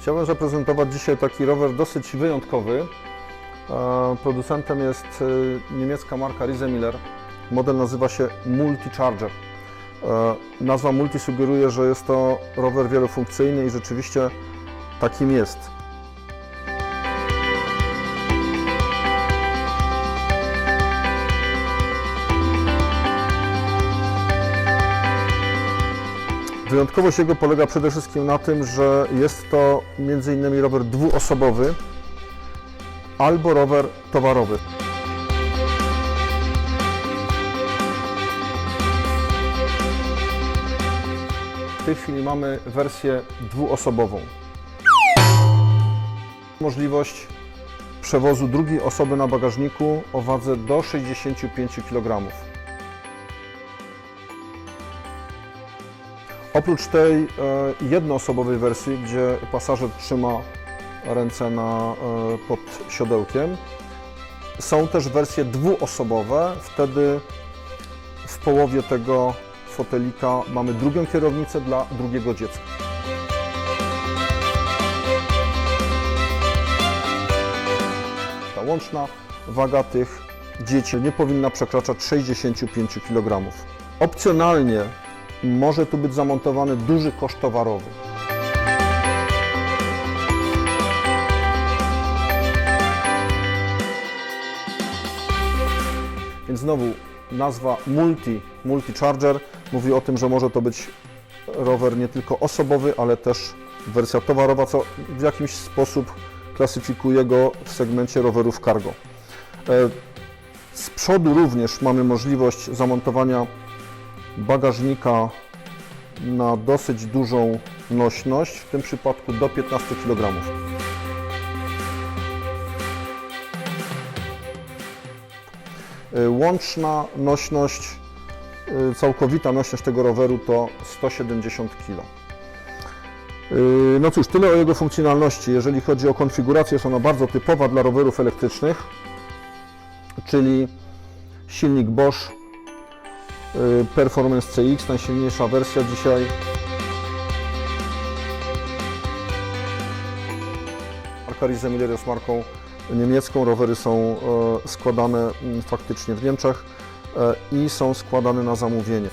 Chciałbym zaprezentować dzisiaj taki rower dosyć wyjątkowy. Producentem jest e, niemiecka marka Riesemiller. Model nazywa się Multi-Charger. E, Nazwa Multi sugeruje, że jest to rower wielofunkcyjny i rzeczywiście takim jest. Wyjątkowość jego polega przede wszystkim na tym, że jest to m.in. rower dwuosobowy albo rower towarowy. W tej chwili mamy wersję dwuosobową. Możliwość przewozu drugiej osoby na bagażniku o wadze do 65 kg. Oprócz tej e, jednoosobowej wersji, gdzie pasażer trzyma ręce na, e, pod siodełkiem, są też wersje dwuosobowe. Wtedy w połowie tego fotelika mamy drugą kierownicę dla drugiego dziecka. Ta łączna waga tych dzieci nie powinna przekraczać 65 kg. Opcjonalnie może tu być zamontowany duży kosz towarowy. Więc znowu nazwa Multi, Multi Charger mówi o tym, że może to być rower nie tylko osobowy, ale też wersja towarowa, co w jakiś sposób klasyfikuje go w segmencie rowerów cargo. E, Z przodu również mamy możliwość zamontowania bagażnika na dosyć dużą nośność, w tym przypadku do 15 kg. Y, Łączna nośność, y, całkowita nośność tego roweru to 170 kg. Y, No cóż, tyle o jego funkcjonalności. Jeżeli chodzi o konfigurację, jest ona bardzo typowa dla rowerów elektrycznych, czyli silnik Bosch Performance CX, najsilniejsza wersja dzisiaj. Marka Riesemiller jest marką niemiecką. Rowery są e, składane mm, faktycznie w Niemczech e, i są składane na zamówienie.